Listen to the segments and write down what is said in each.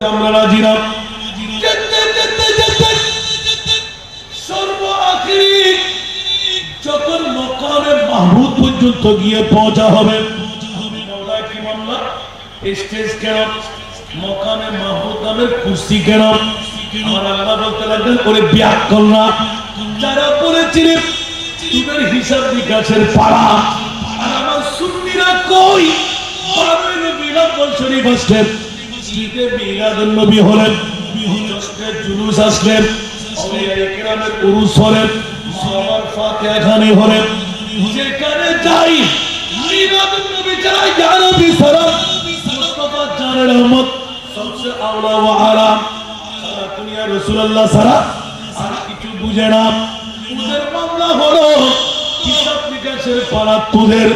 আমরা রাজি না। যখন মকামে মাহমুদ পর্যন্ত গিয়ে পৌঁছা হবে। স্টেজ কেন? মকামে মাহমুদ নামের কুর্সি কেন? আমার আল্লাহ বলতে লাগলেন করে ব্যাক করলা যারা পড়েছিলেন তোদের হিসাব নিকাশের পাড়া আর আমার সুন্নিরা কই? রবিউল আউয়াল শরীফ আসলেন ঈদে মিলাদুন নবী হলেন জশ্নের জুলুস আসলেন আউলিয়ায়ে কেরামের উরুস হলেন, মাওলার ফাতিহা খানি হলেন। যেখানে যাই, মিলাদুন নবী যাই, ইয়া নবী সালাম। মুস্তাফা রহমত সবসে আওলা ওয়া আলা। সারা দুনিয়া সারা আর কিছু বুঝে না। ওদের মামলা হলো, হিসাব নিকাশের পাড়া তোদের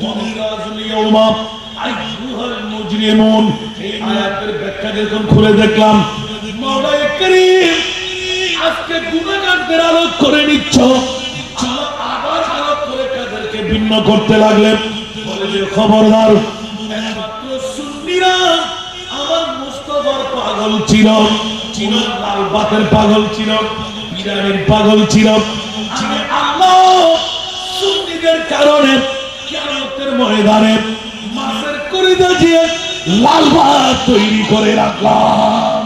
ওয়ামিরাজুল ইয়াউমা আইয়ুহাল মুজরিমুন। এই আয়াতের ব্যাখ্যা যখন খুলে দেখলাম আজকে আলোক করে নিচ্ছ। আবার আলোক করে কাদেরকে ভিন্ন করতে লাগলেন। খবরদার আমার পাগল ছিল লাল বাতের পাগল পাগল কারণে কিয়ামতের ময়দানে মাছের করিদা দিয়ে লাল ভাত তৈরি করে রাখলাম।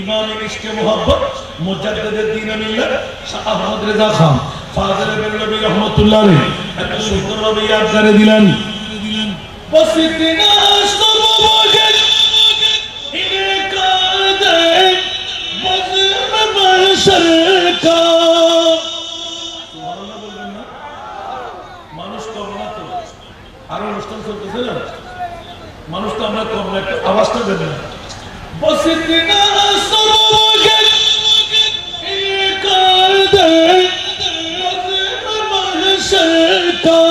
ইমাম ইশকে মোহাব্বত মুজাদ্দিদের দ্বীন মিল্লাত শাহ আহমদ রেজা খান ফাজিল বেরলবী রহমাতুল্লাহ আলাইহি এত সুন্দরভাবে ইয়াদ করে দিলেন বসিতিনা সর্বভোগে ইনে কাদে মজম মাশর আরো অনুষ্ঠান চলতেছে না মানুষ তো আমরা কম না একটু আওয়াজটা দেবেন বসিতিনা সর্বভোগে ইনে কাদে মজম মাশর কা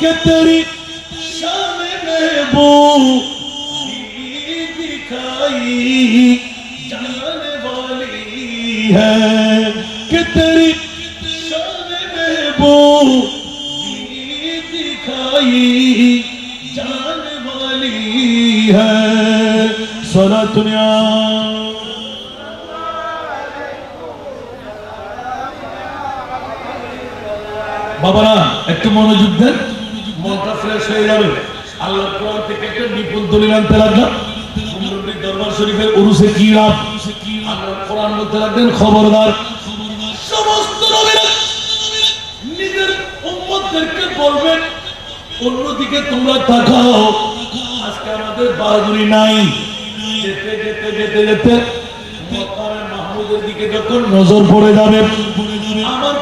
কে তেরি शान महबूब दिखाई दिखाई जाने वाली है सोना दुनिया বাবারা একটু মনোযোগ দেন মনটা ফ্রেশ হয়ে যাবে আল্লাহ কোরআন থেকে একটা নিপুণ দলিল আনতে লাগলাম সুন্দরবনী দরবার শরীফের উরুসে কি লাভ আল্লাহ কোরআন বলতে লাগলেন খবরদার সমস্ত নবীরা নিজের উম্মতদেরকে বলবেন অন্যদিকে তোমরা তাকাও। আজকে আমাদের বাহাদুরি নাই। যেতে যেতে যেতে যেতে মাহমুদের দিকে যখন নজর পড়ে যাবে, আমার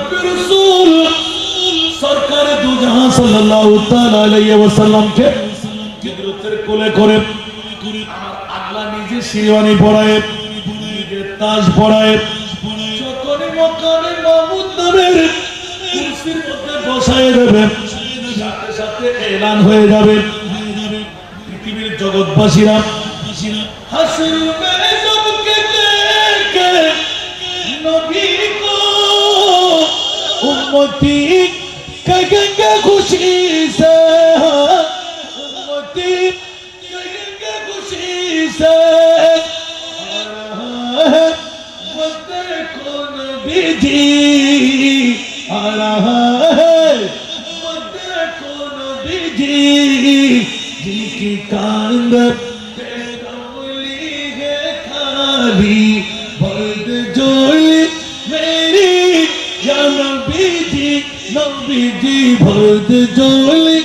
সরকারে দু জাহান সাল্লাল্লাহু তাআলা আলাইহি হিজরতের কোলে করে আল্লাহ নিজে শিরওয়ানি নিজে তাজ পরায়, যখনই মক্কারে মাহমুদ নামের কুরসির মধ্যে বসায় দেবে সাথে সাথে এলান হয়ে যাবে পৃথিবীর জগৎবাসীরা হাসিল মে সবকে দেখে নবী কো उम्मती कहेंगे खुशी से उम्मती कहेंगे खुशी से बंदे को नबी जी आ रहा है बंदे को गिरी जिनकी कांग खाली, बर्द जोड़ी मेरी, या नबी नबी जी बर्द जोड़ी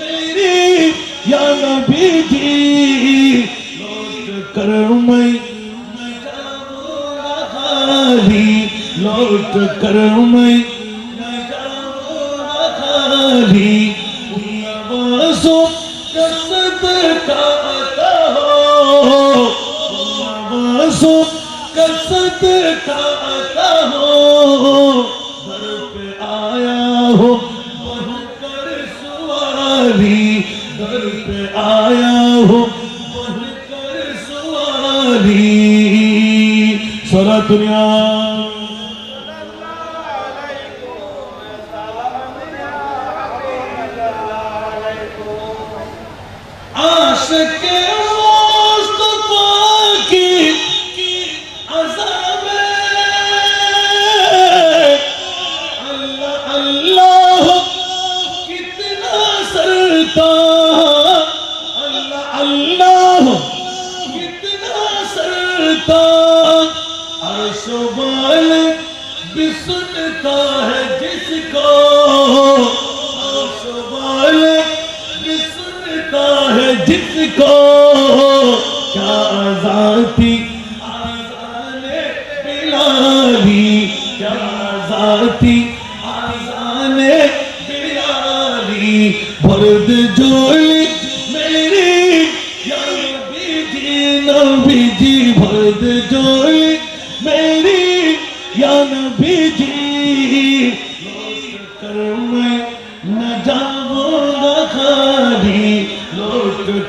मेरी, या नबी जी, लौट कर मैं लौट कर मैं る सुनता है जिसको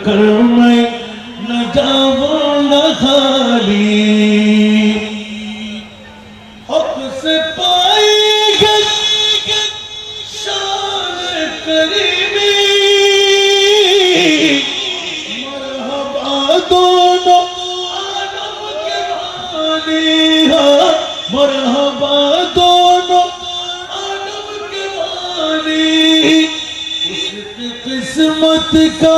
कर मैं न जाऊंगा खाली हक से पाएगा शान करीबी मरहबा दोनों आदम के वाली हाँ मरहबा दोनों आदम के वाली उसकी किस्मत का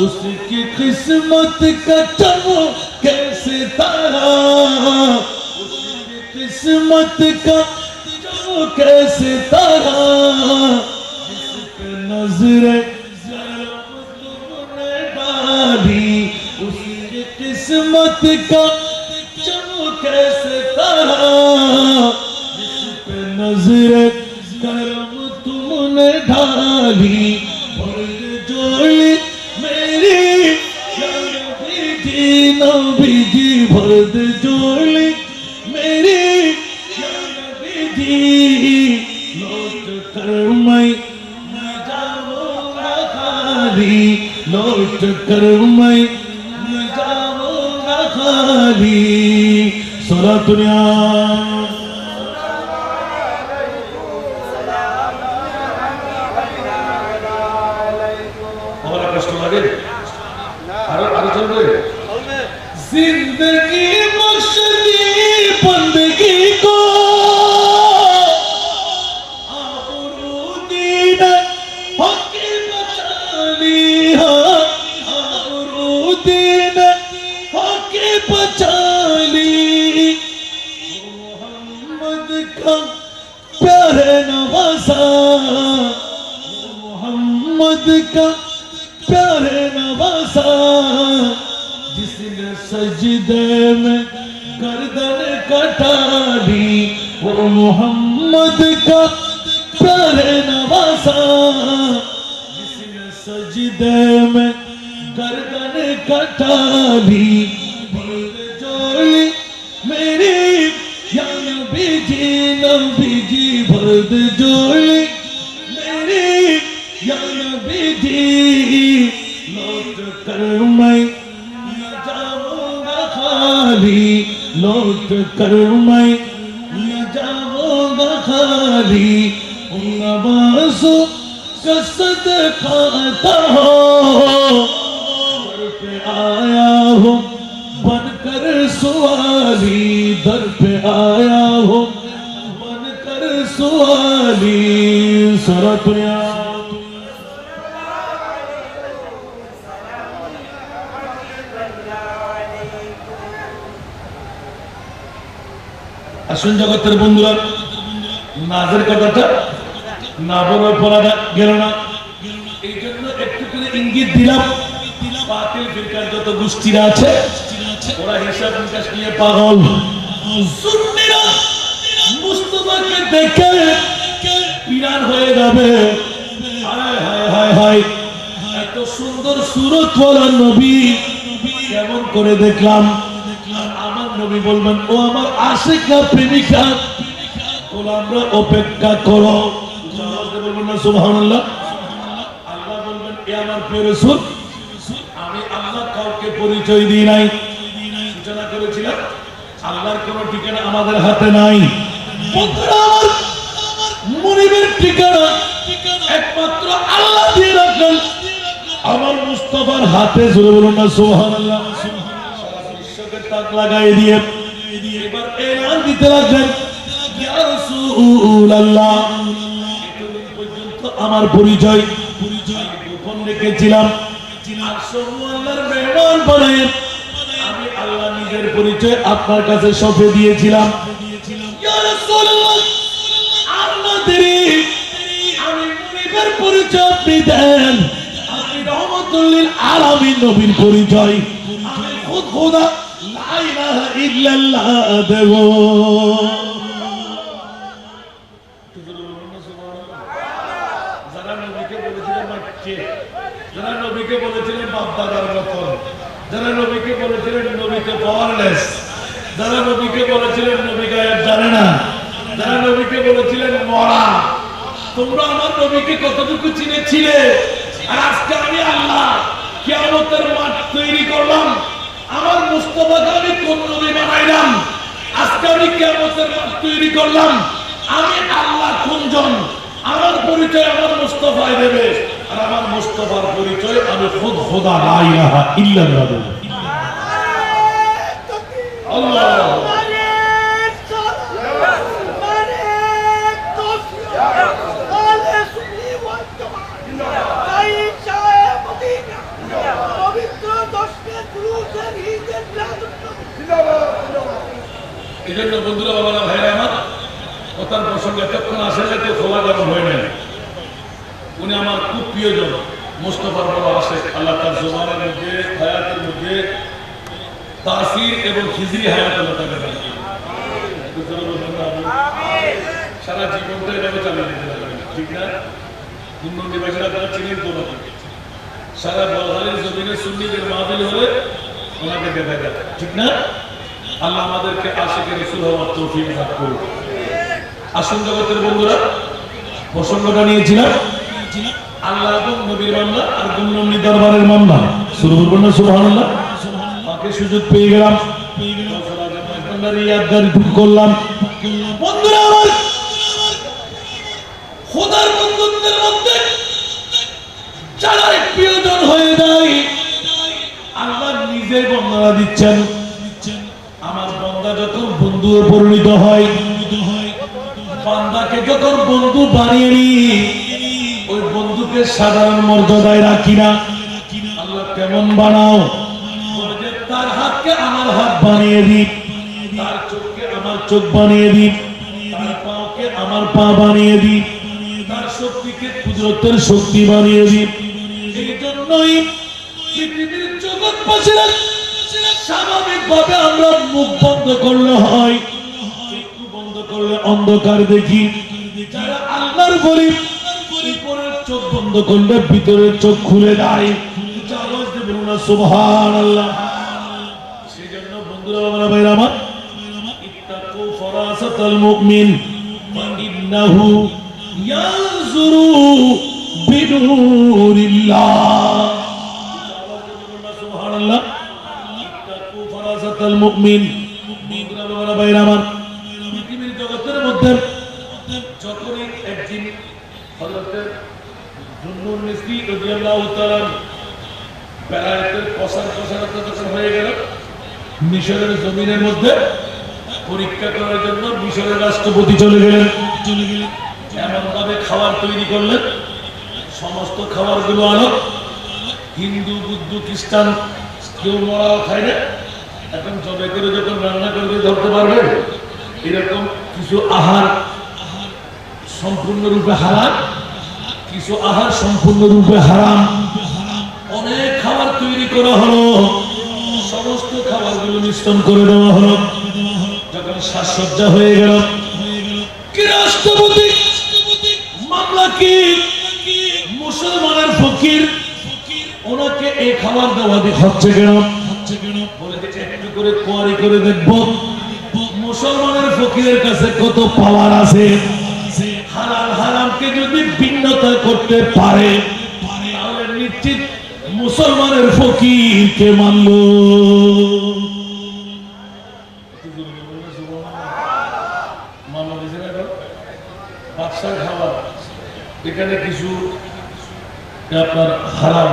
उसकी किस्मत का चमो कैसे तारा? उसकी किस्मत का चमो कैसे तारा? जिस पे नजरे डाली उसकी किस्मत का चमो कैसे तारा? जिस पे नजरे करम तुमने ढाली का प्यारे नवासा मोहम्मद का प्यारे नवासा जिसने सजदे में गर्दन कटा दी, वो मोहम्मद का प्यारे नवासा जिसने सजदे में गर्दन कटा या नबी जी नबी जी भरद जोड़ी मेरी या नबी जी लौट कर मैं न जाऊंगा खाली लौट कर मैं न जाऊंगा खाली उन नवाजों का सदका हो در پہ آیا ہوں من کر سوالی سرت আসুন জগতের বন্ধুরা, নাজের কথাটা না বলার ফলাটা গেল না। এই জন্য একটু করে ইঙ্গিত দিলাম, বাতিল ফিরকার যত গোষ্ঠীরা আছে, ওরা হিসাব নিকাশ নিয়ে পাগল। মুস্তফাকে দেখে পিরান হয়ে যাবে। এত সুন্দর সুরত বলা নবী, কেমন করে দেখলাম। আমার নবী বলবেন, ও আমার প্রেমিকা অপেক্ষা করো। আমি আল্লাহ কাউকে পরিচয় দিই নাই। আল্লাহর কোন ঠিকানা আমাদের হাতে নাই। মনিবের ঠিকানা একমাত্র আল্লাহ দিয়ে রাখলেন। আমার মুস্তফার হাতে, জোরে বলুন না বিশ্বকে তাক লাগাই দিয়ে এবার দিতে আমার পরিচয় পরিচয় গোপন রেখেছিলাম। আল্লাহর নিজের পরিচয় আপনার কাছে সঁপে দিয়েছিলাম। যারা নবীকে বলেছিলেন বলেছিলেন বাপদাদার মতন, যারা নবীকে বলেছিলেন নবীকে পাওয়ারলেস যারা নবীকে বলেছিলেন নবী গায়েব জানে না। যারা নবীকে বলেছিলেন মরা। তোমরা আমার নবীকে কতটুকু চিনেছিলে? আজকে আমি আল্লাহ কিয়ামতের মাঠ তৈরি করলাম। আমার মুস্তফাকে আমি কোন নবী বানাইলাম? আজকে আমি কিয়ামতের মাঠ তৈরি করলাম। আমি আল্লাহ কোনজন? আমার পরিচয় আমার মুস্তফায় দেবে। আর আমার মুস্তফার পরিচয় আমি খুদ খোদা ইল্লাল্লাহ দেব আল্লাহ এই জন্য বন্ধুরা বাবারা ভাইরা আমার কথার প্রসঙ্গে এতক্ষণ আসলে কেউ খোলা গরম হয় নাই উনি আমার খুব প্রিয়জন মোস্তফার বড় আসে আল্লাহ তার জমানের মধ্যে হায়াতের মধ্যে তাসির এবং খিজরি হায়াত আল্লাহ তাকে দেন। সারা জীবনটা এভাবে চালিয়ে পারবেন ঠিক না? কুন্নন্দি বাসীরা আপনারা চিনেন তো সারা বলহারের জমিনে সুন্নিদের মাহবিল হলে ওনাকে দেখা যায় ঠিক না? আল্লাহ আমাদেরকে আশিকে রসুল হওয়ার তৌফিক দান করুন। আসুন জগতের বন্ধুরা প্রসঙ্গটা নিয়েছিলাম। আল্লাহ এবং নবীর মামলা আর গুমনমনি দরবারের মামলা। শুরু করব না সুবহানাল্লাহ? তাকে সুযোগ পেয়ে গেলাম। করলাম। বন্ধুরা, আমার খোদার বন্ধুত্বের মধ্যে যারা প্রিয়জন হয়ে যায়, আল্লাহ নিজে দিচ্ছেন। আমার বন্ধু পরিণত হয়, বান্দাকে যখন বন্ধু বানিয়ে নি ওই বন্ধুকে সাধারণ মর্যাদায় রাখি না। আল্লাহ কেমন বানাও? তার হাতকে আমার হাত বানিয়ে দি তার চোখকে আমার চোখ বানিয়ে দি তার পাকে আমার পা বানিয়ে তার শক্তিকে কুদরতের শক্তি বানিয়ে এই জন্যই পৃথিবীর স্বাভাবিকভাবে আমরা মুখ বন্ধ করলে হয়। বন্ধ করলে অন্ধকার দেখি। চোখ বন্ধ করলে ভিতরের চোখ খুলে যায় উচ্চ আওয়াজ দিয়ে না, সুবহানাল্লাহ। ফরাসাতাল মুমিন ফাইন্নাহু ইয়ানজুরু বিনুরিল্লাহ। সুবহানাল্লাহ। ইত্তাকু জগতের মধ্যে হয়ে গেল মিশরের জমিনের মধ্যে পরীক্ষা করার জন্য মিশরের রাষ্ট্রপতি চলে গেলেন। চলে গেলেন। এমন ভাবে খাবার তৈরি করলেন। সমস্ত খাবারগুলো আনো। হিন্দু বুদ্ধ খ্রিস্টান কেউ মরাও খায় না। এখন জবে করে যখন রান্না করবে ধরতে পারবে এরকম কিছু আহার সম্পূর্ণরূপে হারাম কিছু আহার সম্পূর্ণরূপে হারাম। অনেক খাবার তৈরি করা হলো। সমস্ত খাবারগুলো মিশ্রণ করে দেওয়া হলো। সাজসজ্জা হয়ে গেল। কি রাষ্ট্রপতি? মামলা কি? মুসলমানের ফকির। ওনাকে এই খাবার দেওয়া হচ্ছে কেন? বলে একটু করে করে মুসলমানের ফকিরের কাছে কত পাওয়ার আছে? হালাল হারামকে যদি ভিন্নতা করতে পারে নিশ্চিত মুসলমানের ফকিরকে মানল বাদশার খাবার এখানে কিছু আপনার হারাম।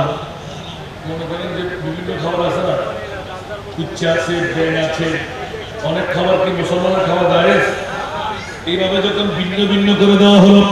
মনে করেন যে বিভিন্ন খাবার আছে না? উচ্চা আছে ব্রেন আছে। অনেক খাবার কি মুসলমানের খাবার? দাঁড়িয়ে এইভাবে যখন ভিন্ন ভিন্ন করে দেওয়া হলো